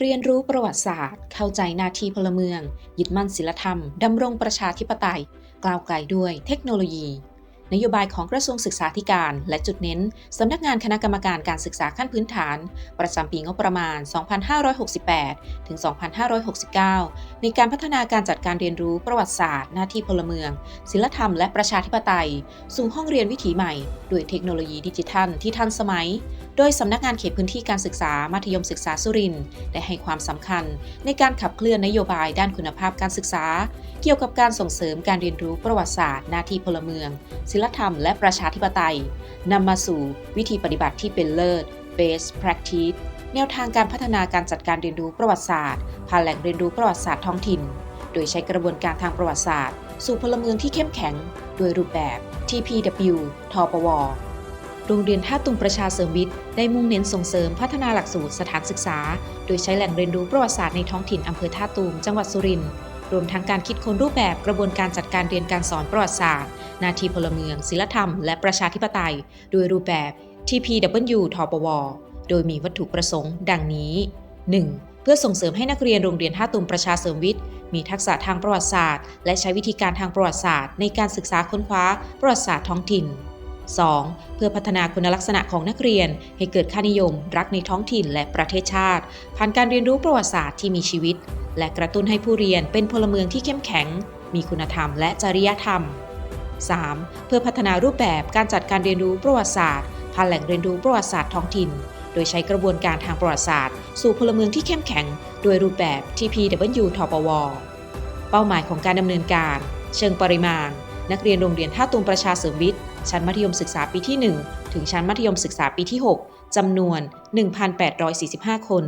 เรียนรู้ประวัติศาสตร์ เข้าใจหน้าที่พลเมือง ยึดมั่นศีลธรรม ดำรงประชาธิปไตย กล่าวไกลด้วยเทคโนโลยี นโยบายของกระทรวงศึกษาธิการ และจุดเน้น สำนักงานคณะกรรมการการศึกษาขั้นพื้นฐาน ประจำปีงบประมาณ 2568 ถึง 2569 ในการพัฒนาการจัดการเรียนรู้ประวัติศาสตร์ หน้าที่พลเมืองศิลธรรมและประชาธิปไตย สู่ห้องเรียนวิถีใหม่ ด้วยเทคโนโลยีดิจิทัลที่ทันสมัยโดยสำนักงานเขตพื้นที่การศึกษามัธยมศึกษาสุรินทร์ได้ให้ความสำคัญในการขับเคลื่อนนโยบายด้านคุณภาพการศึกษา เกี่ยวกับการส่งเสริมการเรียนรู้ประวัติศาสตร์ หน้าที่พลเมือง ศิลธรรมและประชาธิปไตยนำมาสู่วิธีปฏิบัติที่เป็นเลิศ best practice แนวทางการพัฒนาการจัดการเรียนรู้ประวัติศาสตร์ ผ่านแหล่งเรียนรู้ประวัติศาสตร์ท้องถิ่น โดยใช้กระบวนการทางประวัติศาสตร์ สู่พลเมืองที่เข้มแข็ง โดยรูปแบบ TPW ทปว โรงเรียนท่าตุงประชาเสริมวิทย์ได้มุ่งเน้นส่งเสริมพัฒนาหลักสูตรสถานศึกษา โดยใช้แหล่งเรียนรู้ประวัติศาสตร์ในท้องถิ่นอำเภอท่าตูมจังหวัดสุรินทร์รวมทั้งการคิดค้นรูปแบบกระบวนการจัดการเรียนการสอนประวัติศาสตร์ นาทีพลเมือง ศิลธรรม และประชาธิปไตย โดยรูปแบบ TPW ทปว โดยมีวัตถุประสงค์ ดังนี้ 1. เพื่อส่งเสริมให้นักเรียนโรงเรียนท่าตูมประชาเสริมวิทย์ มีทักษะทางประวัติศาสตร์ และใช้วิธีการทางประวัติศาสตร์ ในการศึกษาค้นคว้าประวัติศาสตร์ท้องถิ่น 2. เพื่อพัฒนาคุณลักษณะของนักเรียน ให้เกิดค่านิยม รักในท้องถิ่นและประเทศชาติ ผ่านการเรียนรู้ประวัติศาสตร์ที่มีชีวิต และกระตุ้นให้ผู้เรียนเป็นพลเมืองที่เข้มแข็ง มีคุณธรรมและจริยธรรม 3. เพื่อพัฒนารูปแบบการจัดการเรียนรู้ประวัติศาสตร์ ผ่านแหล่งเรียนรู้ประวัติศาสตร์ท้องถิ่น โดยใช้กระบวนการทางประวัติศาสตร์ สู่พลเมืองที่เข้มแข็ง โดยรูปแบบ TPW ทปว เป้าหมายของการดำเนินการ เชิงปริมาณ นักเรียนโรงเรียนท่าตูมประชาเสริมวิทย์ ชั้นมัธยมศึกษาปีที่ 1 ถึงชั้นมัธยมศึกษาปีที่ 6 จำนวน 1,845 คน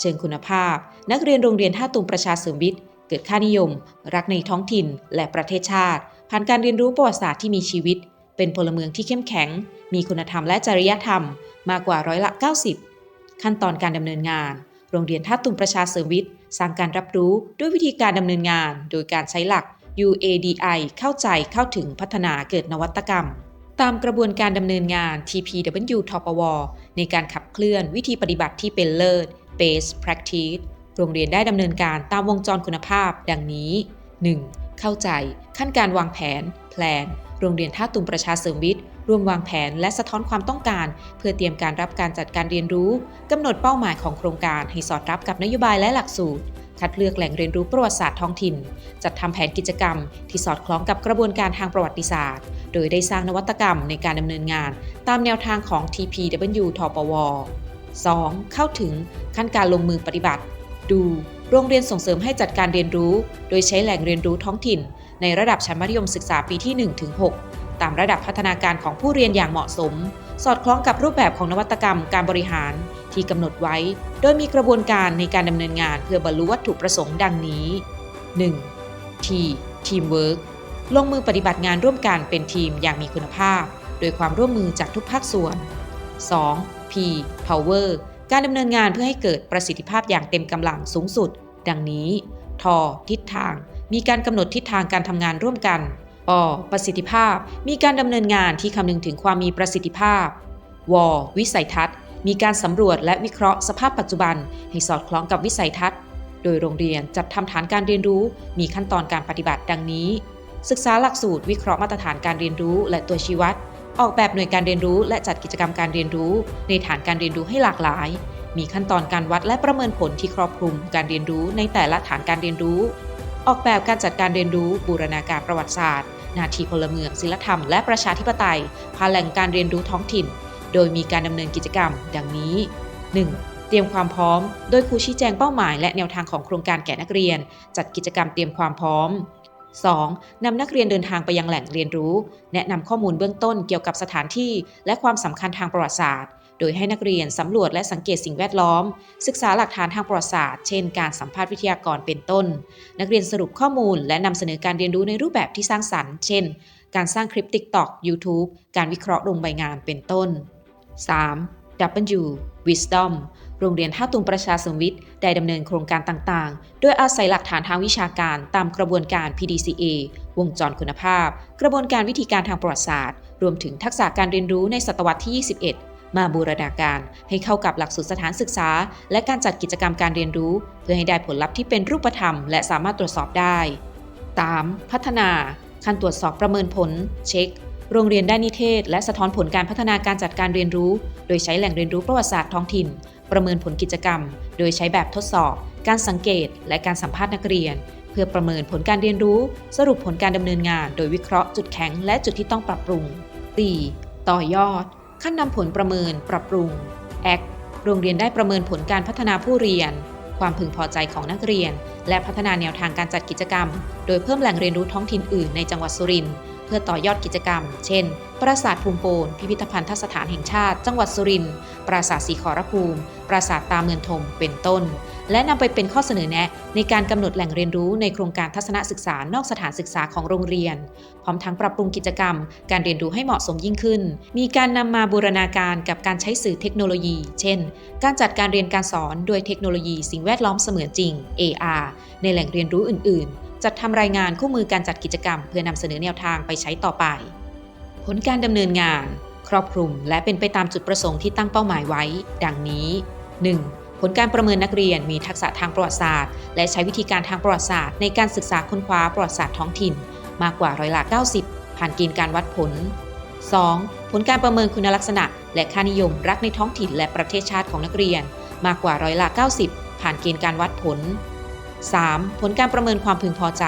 เชิงคุณภาพ นักเรียนโรงเรียนท่าตูมประชาเสริมวิทย์ เกิดค่านิยม รักในท้องถิ่นและประเทศชาติ ผ่านการเรียนรู้ประวัติศาสตร์ที่มีชีวิต เป็นพลเมืองที่เข้มแข็ง มีคุณธรรมและจริยธรรม มากกว่าร้อยละ 90 ขั้นตอนการดำเนินงาน โรงเรียนท่าตุมประชาเสริมวิทย์สร้างการรับรู้ด้วยวิธีการดำเนินงาน โดยการใช้หลัก UADI เข้าใจเข้าถึงพัฒนาเกิดนวัตกรรม ตามกระบวนการดำเนินงาน TPW ทปว ในการขับเคลื่อนวิธีปฏิบัติที่เป็นเลิศ Best Practice โรงเรียนได้ดำเนินการตามวงจรคุณภาพ ดังนี้ 1. เข้าใจ ขั้นการวางแผน แพลน โรงเรียนท่าตุมประชาเสริมวิทย์ร่วมวางแผนและสะท้อนความต้องการ เพื่อเตรียมการรับการจัดการเรียนรู้กำหนดเป้าหมายของโครงการให้สอดรับกับนโยบายและหลักสูตร คัดเลือกแหล่งเรียนรู้ประวัติศาสตร์ท้องถิ่น จัดทำแผนกิจกรรม ที่สอดคล้องกับกระบวนการทางประวัติศาสตร์ โดยได้สร้างนวัตกรรมในการดำเนินงาน ตามแนวทางของ TPW ทปว 2. เข้าถึงขั้นการลงมือปฏิบัติ ดู โรงเรียนส่งเสริมให้จัดการเรียนรู้ โดยใช้แหล่งเรียนรู้ท้องถิ่น ในระดับชั้นมัธยมศึกษาปีที่ 1-6 ตามระดับพัฒนาการของผู้เรียนอย่างเหมาะสม สอดคล้องกับรูปแบบของนวัตกรรมการบริหาร ที่กำหนดไว้ โดยมีกระบวนการในการดำเนินงานเพื่อบรรลุวัตถุประสงค์ดังนี้ 1. T Teamwork ลงมือปฏิบัติงานร่วมกันเป็นทีมอย่างมีคุณภาพ โดยความร่วมมือจากทุกภาคส่วน 2. P Power การดำเนินงานเพื่อให้เกิดประสิทธิภาพอย่างเต็มกำลังสูงสุด ดังนี้ ททิศทาง มีการกำหนดทิศทางการทำงานร่วมกันปประสิทธิภาพ มีการดำเนินงานที่คำนึงถึงความมีประสิทธิภาพ ว วิสัยทัศน์ มีการสำรวจและวิเคราะห์สภาพปัจจุบัน ให้สอดคล้องกับวิสัยทัศน์ โดยโรงเรียนจัดทำฐานการเรียนรู้ มีขั้นตอนการปฏิบัติดังนี้ ศึกษาหลักสูตรวิเคราะห์มาตรฐานการเรียนรู้ และตัวชี้วัด ออกแบบหน่วยการเรียนรู้ และจัดกิจกรรมการเรียนรู้ ในฐานการเรียนรู้ให้หลากหลาย มีขั้นตอนการวัดและประเมินผลที่ครอบคลุมการเรียนรู้ในแต่ละฐานการเรียนรู้ ออกแบบการจัดการเรียนรู้ บูรณาการประวัติศาสตร์ นาทีพลเมืองศิลธรรม และประชาธิปไตยผ่านแหล่งการเรียนรู้ท้องถิ่น โดยมีการดำเนินกิจกรรม ดังนี้ 1. เตรียมความพร้อม โดยครูชี้แจงเป้าหมายและแนวทางของโครงการแก่นักเรียน จัดกิจกรรมเตรียมความพร้อม 2. นำนักเรียนเดินทางไปยังแหล่งเรียนรู้ แนะนำข้อมูลเบื้องต้นเกี่ยวกับสถานที่ และความสำคัญทางประวัติศาสตร์ โดยให้นักเรียนสำรวจและสังเกตสิ่งแวดล้อม ศึกษาหลักฐานทางประวัติศาสตร์ เช่น การสัมภาษณ์วิทยากรเป็นต้น นักเรียนสรุปข้อมูล และนำเสนอการเรียนรู้ในรูปแบบที่สร้างสรรค์ เช่น การสร้างคลิป TikTok YouTube การวิเคราะห์ลงใบงานเป็นต้น 3. W Wisdom โรงเรียนท่าตุงประชาสมวิทย์ได้ดำเนินโครงการต่างๆ โดยอาศัยหลักฐานทางวิชาการตามกระบวนการ PDCA วงจรคุณภาพ กระบวนการวิธีการทางประวัติศาสตร์ รวมถึงทักษะการเรียนรู้ในศตวรรษที่ 21 มาบูรณาการให้เข้ากับหลักสูตรสถานศึกษา และการจัดกิจกรรมการเรียนรู้ เพื่อให้ได้ผลลัพธ์ที่เป็นรูปธรรม และสามารถตรวจสอบได้ 3. พัฒนา ขั้นตรวจสอบประเมินผล เช็ค โรงเรียนได้นิเทศ และสะท้อนผลการพัฒนาการจัดการเรียนรู้ โดยใช้แหล่งเรียนรู้ประวัติศาสตร์ท้องถิ่น ประเมินผลกิจกรรม โดยใช้แบบทดสอบ การสังเกต และการสัมภาษณ์นักเรียน เพื่อประเมินผลการเรียนรู้ สรุปผลการดำเนินงาน โดยวิเคราะห์จุดแข็งและจุดที่ต้องปรับปรุง 4. ต่อยอด ขั้นนำผลประเมิน ปรับปรุง Act โรงเรียนได้ประเมินผลการพัฒนาผู้เรียน ความพึงพอใจของนักเรียน และพัฒนาแนวทางการจัดกิจกรรม โดยเพิ่มแหล่งเรียนรู้ท้องถิ่นอื่นในจังหวัดสุรินทร์ พื่อต่อยอดกิจกรรม เช่น ปราสาทภูมิโปนพิพิธภัณฑสถานแห่งชาติ จังหวัดสุรินทร์ปราสาทสีขอรภูมิ ปราสาทตาเมืองทมเป็นต้น และนำไปเป็นข้อเสนอแนะ ในการกำหนดแหล่งเรียนรู้ในโครงการทัศนศึกษานอกสถานศึกษาของโรงเรียน พร้อมทั้งปรับปรุงกิจกรรม การเรียนรู้ให้เหมาะสมยิ่งขึ้น มีการนำมาบูรณาการกับการใช้สื่อเทคโนโลยี เช่น การจัดการเรียนการสอนโดยเทคโนโลยี สิ่งแวดล้อมเสมือนจริง AR ในแหล่งเรียนรู้อื่น ๆ จัดทำรายงานคู่มือการจัดกิจกรรม เพื่อนำเสนอแนวทางไปใช้ต่อไป ผลการดำเนินงาน ครอบคลุมและเป็นไปตามจุดประสงค์ที่ตั้งเป้าหมายไว้ ดังนี้ 1. ผลการประเมินนักเรียนมีทักษะทางประวัติศาสตร์ และใช้วิธีการทางประวัติศาสตร์ในการศึกษาค้นคว้าประวัติศาสตร์ท้องถิ่น มากกว่าร้อยละ 90 ผ่านเกณฑ์การวัดผล 2. ผลการประเมินคุณลักษณะ และค่านิยมรักในท้องถิ่นและประเทศชาติของนักเรียน มากกว่าร้อยละ 90 ผ่านเกณฑ์การวัดผล 3. ผลการประเมินความพึงพอใจ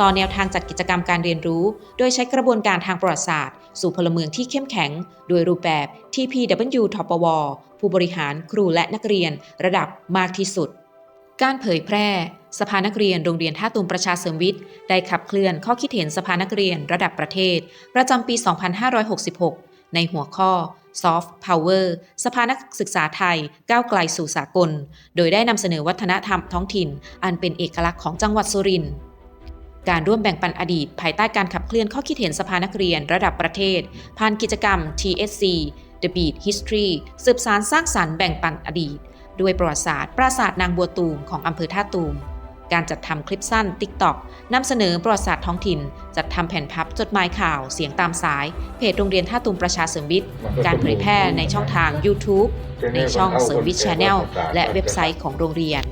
ต่อแนวทางจัดกิจกรรมการเรียนรู้ โดยใช้กระบวนการทางประวัติศาสตร์ สู่พลเมืองที่เข้มแข็ง โดยรูปแบบ TPW ทปว ผู้บริหาร ครูและนักเรียน ระดับมากที่สุด การเผยแพร่ สภานักเรียนโรงเรียนท่าตูมประชาเสริมวิทย์ ได้ขับเคลื่อนข้อคิดเห็นสภานักเรียนระดับประเทศ ประจำปี 2566 ในหัวข้อ Soft Power สภานักศึกษาไทยก้าวไกลสู่สากล โดยได้นำเสนอวัฒนธรรมท้องถิ่น อันเป็นเอกลักษณ์ของจังหวัดสุรินทร์การร่วมแบ่งปันอดีต ภายใต้การขับเคลื่อนข้อคิดเห็นสภานักเรียนระดับประเทศ ผ่านกิจกรรม TSC The Beat History สืบสารสร้างสรรค์แบ่งปันอดีต ด้วยประวัติศาสตร์ปราสาทนางบัวตูมของอำเภอท่าตูม การจัดทำคลิปสั้น TikTok นำเสนอประวัติศาสตร์ท้องถิ่น จัดทำแผ่นพับจดหมายข่าว เสียงตามสาย เพจโรงเรียนท่าตูมประชาเสริมวิทย์ การเผยแพร่ในช่องทาง YouTube ในช่องเสริมวิทย์ Channel และเว็บไซต์ของโรงเรียน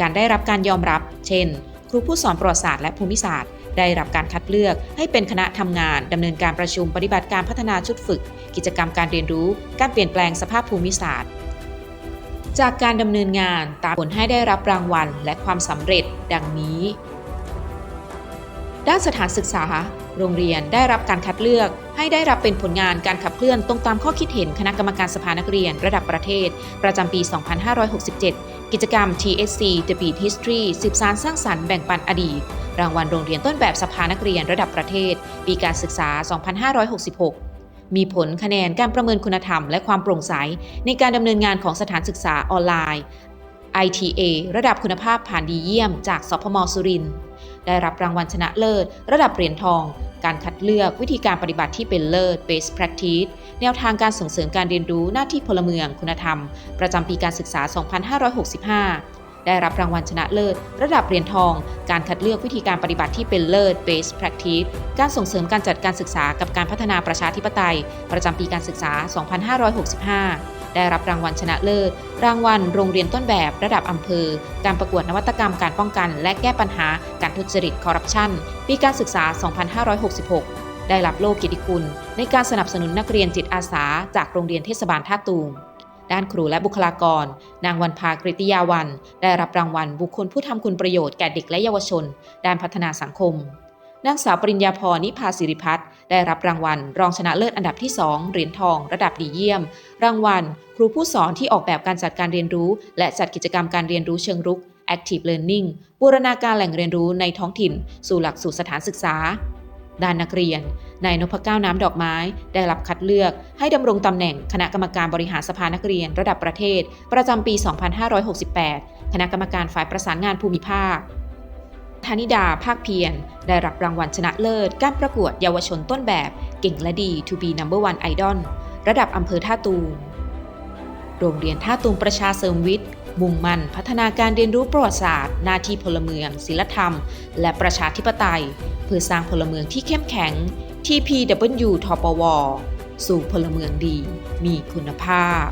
การได้รับการยอมรับ เช่น ครูผู้สอนประวัติศาสตร์และภูมิศาสตร์ ได้รับการคัดเลือกให้เป็นคณะทำงานดำเนินการประชุมปฏิบัติการพัฒนาชุดฝึก กิจกรรมการเรียนรู้ การเปลี่ยนแปลงสภาพภูมิศาสตร์ จากการดำเนินงานตามผลให้ได้รับรางวัลและความสำเร็จดังนี้ ด้านสถานศึกษา โรงเรียนได้รับการคัดเลือก ให้ได้รับเป็นผลงานการขับเคลื่อนตรงตามข้อคิดเห็นคณะกรรมการสภานักเรียนระดับประเทศ ประจำปี 2567 กิจกรรม TSC The Beat History สืบสารสร้างสรรค์แบ่งปันอดีต รางวัลโรงเรียนต้นแบบสภานักเรียนระดับประเทศ ปีการศึกษา 2566 มีผลคะแนนการประเมินคุณธรรม และความโปร่งใส ในการดำเนินงานของสถานศึกษาออนไลน์ ITA ระดับคุณภาพผ่านดีเยี่ยมจากสพมสุรินทร์ได้รับรางวัลชนะเลิศ ระดับเหรียญทอง การคัดเลือกวิธีการปฏิบัติที่เป็นเลิศ Best Practice แนวทางการส่งเสริมการเรียนรู้หน้าที่พลเมืองคุณธรรม ประจำปีการศึกษา 2565 ได้รับรางวัลชนะเลิศ ระดับเหรียญทอง การคัดเลือกวิธีการปฏิบัติที่เป็นเลิศ Best Practice การส่งเสริมการจัดการศึกษากับการพัฒนาประชาธิปไตย ประจำปีการศึกษา 2565ได้รับรางวัลชนะเลิศ รางวัลโรงเรียนต้นแบบระดับอำเภอ การประกวดนวัตกรรมการป้องกัน และแก้ปัญหาการทุจริตคอร์รัปชันปีการศึกษา 2566 ได้รับโล่เกียรติคุณ ในการสนับสนุนนักเรียนจิตอาสาจากโรงเรียนเทศบาลท่าตูม ด้านครูและบุคลากร นางวันภากริติยาวัน ได้รับรางวัลบุคคลผู้ทำคุณประโยชน์แก่เด็กและเยาวชน ด้านพัฒนาสังคม นางสาวปริญญาพรนิพาสิริพัฒน์ได้รับรางวัล รองชนะเลิศอันดับที่ 2 เหรียญทอง ระดับดีเยี่ยม รางวัล ครูผู้สอนที่ออกแบบการจัดการเรียนรู้ และจัดกิจกรรมการเรียนรู้เชิงรุก Active Learning บูรณาการแหล่งเรียนรู้ในท้องถิ่น สู่หลักสูตรสถานศึกษา ด้านนักเรียน นายนพเก้าน้ำดอกไม้ ได้รับคัดเลือก ให้ดำรงตำแหน่งคณะกรรมการบริหารสภานักเรียนระดับประเทศ ประจำปี 2568 คณะกรรมการฝ่ายประสานงานภูมิภาคธนิดา ภาคเพียร ได้รับรางวัลชนะเลิศ การประกวดเยาวชนต้นแบบ เก่งและดี To be number one idol ระดับอำเภอท่าตูม โรงเรียนท่าตูมประชาเสริมวิทย์ มุ่งมั่นพัฒนาการเรียนรู้ประวัติศาสตร์ หน้าที่พลเมืองศิลธรรม และประชาธิปไตย เพื่อสร้างพลเมืองที่เข้มแข็ง TPW ทปว สู่พลเมืองดี มีคุณภาพ